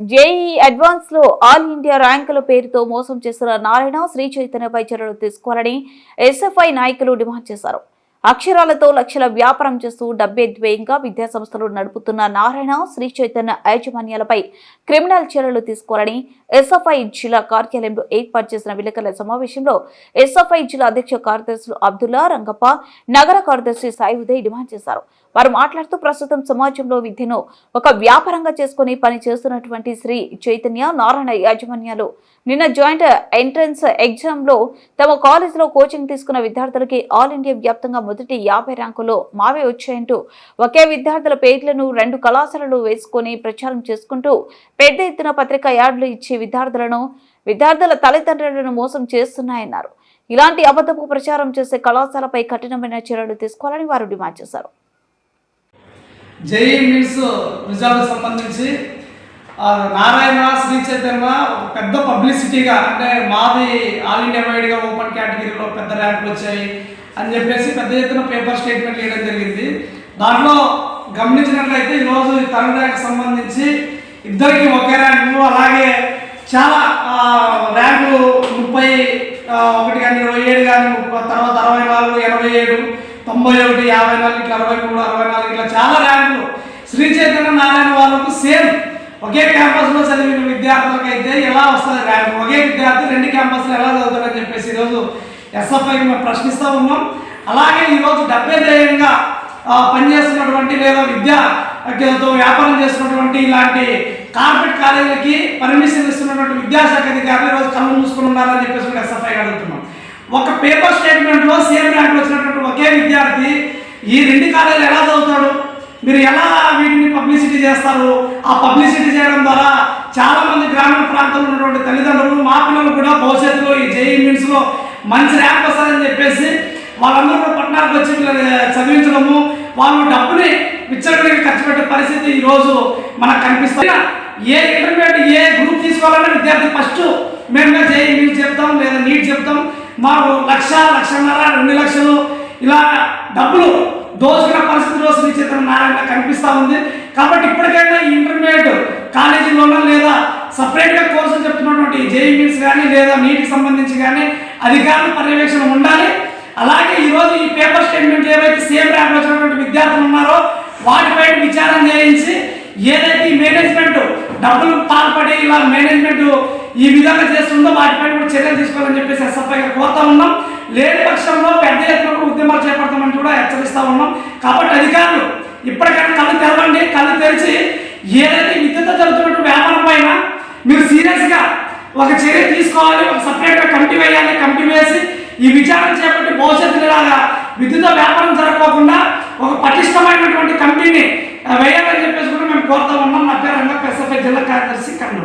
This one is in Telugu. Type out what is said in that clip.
జేఈ అడ్వాన్స్లో ఆల్ ఇండియా ర్యాంకుల పేరుతో మోసం చేస్తున్న నారాయణ శ్రీ చైతన్యపై చర్యలు తీసుకోవాలని ఎస్ఎఫ్ఐ నాయకులు డిమాండ్ చేశారు. అక్షరాలతో లక్షల వ్యాపారం చేస్తూ డబ్బే ద్వేయంగా విద్యాసంస్థలు నడుపుతున్న నారాయణ శ్రీ చైతన్య యాజమాన్యాలపై క్రిమినల్ చర్యలు తీసుకోవాలని ఎస్ఎఫ్ఐ జిల్లా కార్యాలయంలో ఏర్పాటు చేసిన విలేకరుల సమావేశంలో ఎస్ఎఫ్ఐ జిల్లా అధ్యక్ష కార్యదర్శులు అబ్దుల్లా రంగప్ప నగర కార్యదర్శి సాయి ఉదయ్ డిమాండ్ చేశారు. వారు మాట్లాడుతూ ప్రస్తుతం సమాజంలో విద్యను ఒక వ్యాపారంగా చేసుకుని పని చేస్తున్నటువంటి శ్రీ చైతన్య నారాయణ యాజమాన్యాలు నిన్న జాయింట్ ఎంట్రన్స్ ఎగ్జామ్లో తమ కాలేజీలో కోచింగ్ తీసుకున్న విద్యార్థులకి ఆల్ ఇండియా వ్యాప్తంగా మొదటి యాభై ర్యాంకులో మావే వచ్చాయంటూ ఒకే విద్యార్థుల పేర్లను రెండు కళాశాలలు వేసుకొని ప్రచారం చేసుకుంటూ పెద్ద ఎత్తున పత్రికా యార్డులు ఇచ్చి విద్యార్థులను విద్యార్థుల తల్లిదండ్రులను మోసం చేస్తున్నాయన్నారు. ఇలాంటి అబద్ధపు ప్రచారం చేసే కళాశాలపై కఠినమైన చర్యలు తీసుకోవాలని వారు డిమాండ్ చేశారు. జేఈ మీన్స్ రిజల్ట్ సంబంధించి నారాయణ శ్రీ చైతన్య ఒక పెద్ద పబ్లిసిటీగా అంటే మాది ఆల్ ఇండియా వైడ్గా ఓపెన్ కేటగిరీలో పెద్ద ర్యాంకులు వచ్చాయి అని చెప్పేసి పెద్ద ఎత్తున పేపర్ స్టేట్మెంట్ వేయడం జరిగింది. దాంట్లో గమనించినట్లయితే ఈరోజు ఈ సంబంధించి ఇద్దరికి ఒకే ర్యాంకు అలాగే చాలా ర్యాంకులు ముప్పై ఒకటి కానీ ఇరవై ఏడు కానీ ముప్పై తర్వాత అరవై నాలుగు ఎనభై ఏడు తొంభై ఒకటి యాభై నాలుగు ఇట్లా అరవై మూడు అరవై నాలుగు ఇట్లా చాలా ర్యాంకులు. శ్రీ చైతన్య నారాయణ వాళ్ళకు సేమ్ ఒకే క్యాంపస్లో చదివిన విద్యార్థులకు అయితే ఎలా వస్తుంది ర్యాంక్? ఒకే విద్యార్థి రెండు క్యాంపస్లో ఎలా చదువుతాడని చెప్పేసి ఈరోజు ఎస్ఎఫ్ఐ మేము ప్రశ్నిస్తూ ఉన్నాం. అలాగే ఈరోజు డబ్బే ధ్యేయంగా పనిచేస్తున్నటువంటి లేదా విద్యతో వ్యాపారం చేస్తున్నటువంటి ఇలాంటి కార్పొరేట్ కాలేజీలకి పర్మిషన్ ఇస్తున్నటువంటి విద్యాశాఖ అధికారులు ఈరోజు కళ్ళు మూసుకుని ఉన్నారని చెప్పేసి ఎస్ఎఫ్ఐ అడుగుతున్నాం. ఒక పేపర్ స్టేట్మెంట్లో సేమ్ ర్యాంక్ వచ్చినటువంటి ఒకే విద్యార్థి ఈ రెండు కాలేజీలు ఎలా చదువుతాడు? మీరు ఎలా చేస్తారు. ఆ పబ్లిసిటీ చేయడం ద్వారా చాలా మంది గ్రామీణ ప్రాంతంలో ఉన్నటువంటి తల్లిదండ్రులు మా పిల్లలు కూడా భవిష్యత్తులో ఈ జేఈ మీన్స్లో మంచి ర్యాంక్ వస్తుందని చెప్పేసి వాళ్ళందరూ కూడా పట్టణాలకు వచ్చి చదివించడము వాళ్ళు డబ్బుని విచ్చలవిడిగా ఖర్చు పెట్టే పరిస్థితి ఈరోజు మనకు కనిపిస్తుంది. ఏ ఇంటర్మీడియట్ ఏ గ్రూప్ తీసుకోవాలన్నా విద్యార్థి ఫస్ట్ మేము జేఈ మీన్స్ చెప్తాం లేదా నీట్ చెప్తాం. మాకు లక్ష లక్షన్నర రెండు లక్షలు ఇలా డబ్బులు దోచుకున్న పరిస్థితిలో శ్రీ చైతన్య నారాయణ కనిపిస్తూ ఉంది. కాబట్టి ఇప్పటికైనా ఈ ఇంటర్మీడియట్ కాలేజీలోనో లేదా సపరేట్గా కోర్సులు చెప్తున్నటువంటి జేఈ మీన్స్ కానీ లేదా నీటికి సంబంధించి కానీ అధికారుల పర్యవేక్షణ ఉండాలి. అలాగే ఈరోజు ఈ పేపర్ స్టేట్మెంట్ ఏవైతే సేమ్ ర్యాంక్ వచ్చినటువంటి విద్యార్థులు ఉన్నారో వాటిపై విచారణ చేయించి ఏదైతే ఈ మేనేజ్మెంట్ డబ్బులు పాల్పడి ఇలా మేనేజ్మెంట్ ఈ విధంగా చేస్తుందో వాటిపై కూడా చర్యలు తీసుకోవాలని చెప్పేసి ఎస్ఎఫ్ఐగా కోరుతా ఉన్నాం. లేదు పక్షంలో పెద్ద ఎత్తున కూడా ఉద్యమాలు చేపడతామని కూడా హెచ్చరిస్తూ ఉన్నాం. కాబట్టి అధికారులు ఇప్పటికైనా కళ్ళు తెరవండి. కళ్ళు తెరిచి ఏదైతే విద్యతో జరుగుతున్నట్టు వ్యాపారం పైన మీరు సీరియస్గా ఒక చర్య తీసుకోవాలి ఒక సపరేట్గా కమిటీ వేయాలి కమిటీ వేసి ఈ విచారణ చేపట్టి భవిష్యత్తులో ఇలాగా విద్యుత్ వ్యాపారం జరగకోకుండా ఒక పటిష్టమైనటువంటి కమిటీని వేయాలని చెప్పేసి కూడా మేము కోరుతా ఉన్నాం. నా పేరు రంగప్ప ఎస్ఎఫ్ఐ జిల్లా కార్యదర్శి కర్నూలు.